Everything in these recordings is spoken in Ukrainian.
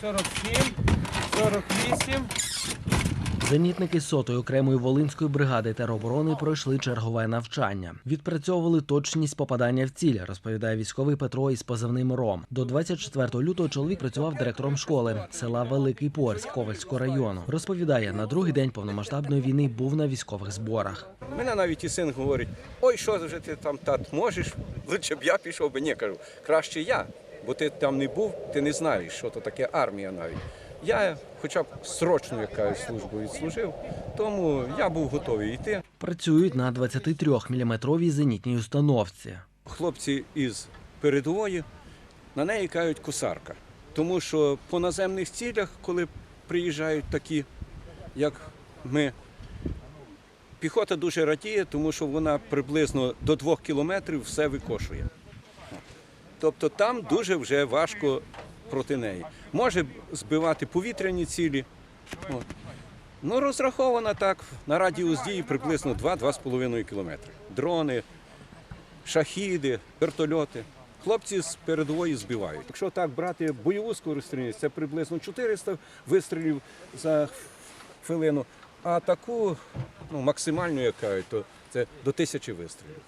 47, 48. Зенітники сотої окремої волинської бригади тероборони пройшли чергове навчання. Відпрацьовували точність попадання в ціль, розповідає військовий Петро із позивним Ром. До 24 лютого чоловік працював директором школи села Великий Порськ Ковальського району. Розповідає, на другий день повномасштабної війни був на військових зборах. Мене навіть і син говорить: ой, що вже ти там тат можеш? Лучше б я пішов би. Ні, кажу, краще я, бо ти там не був, ти не знаєш, що то таке армія навіть. Я хоча б срочну якусь службу відслужив, тому я був готовий йти. Працюють на 23-мм зенітній установці. Хлопці із передової на неї кажуть косарка. Тому що по наземних цілях, коли приїжджають такі, як ми, піхота дуже радіє, тому що вона приблизно до двох кілометрів все викошує. Тобто там дуже вже важко проти неї. Може збивати повітряні цілі. От. Ну, розрахована так на радіус дії приблизно 2-2,5 кілометри. Дрони, шахіди, вертольоти. Хлопці з передової збивають. Якщо так брати бойову скорострільність, це приблизно 400 вистрілів за хвилину, а таку ну, максимальну, як кажуть, то це до тисячі вистрілів.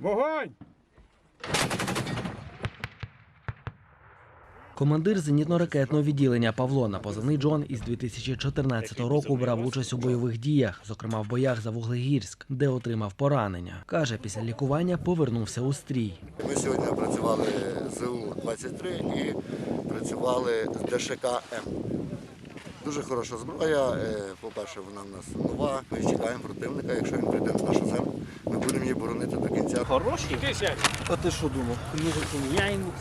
Вогонь! Командир зенітно-ракетного відділення Павло на позивний Джон із 2014 року брав участь у бойових діях, зокрема в боях за Вуглегірськ, де отримав поранення. Каже, після лікування повернувся у стрій. Ми сьогодні працювали з ЗУ-23 і працювали з ДШК-М. Дуже хороша зброя. Е, По-перше, вона в нас нова. Ми чекаємо противника. Якщо він прийде на нашу землю, ми будемо її боронити Хороший? А ти що думав?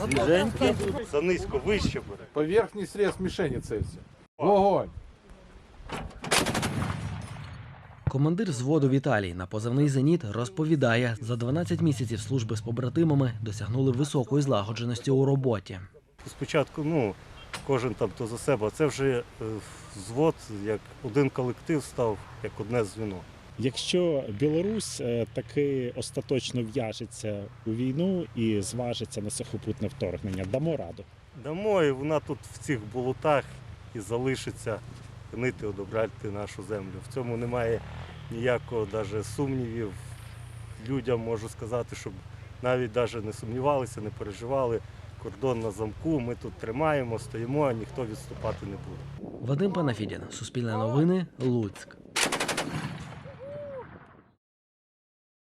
Свіженькі. Занизько вище бере. По верхній срез мішені целься. Вогонь! Командир взводу Віталій на позивний зеніт розповідає, за 12 місяців служби з побратимами досягнули високої злагодженості у роботі. Спочатку, ну, кожен там то за себе, а це вже е, взвод, як один колектив став, як одне звіно. Якщо Білорусь е, таки остаточно в'яжеться у війну і зважиться на сухопутне вторгнення, дамо раду. Дамо, і вона тут в цих болотах і залишиться гнити, одобряти нашу землю. В цьому немає ніякого даже сумнівів. Людям можу сказати, щоб навіть даже не сумнівалися, не переживали. Кордон на замку, ми тут тримаємо, стоїмо, а ніхто відступати не буде. Вадим Панафідін, Суспільне новини, Луцьк.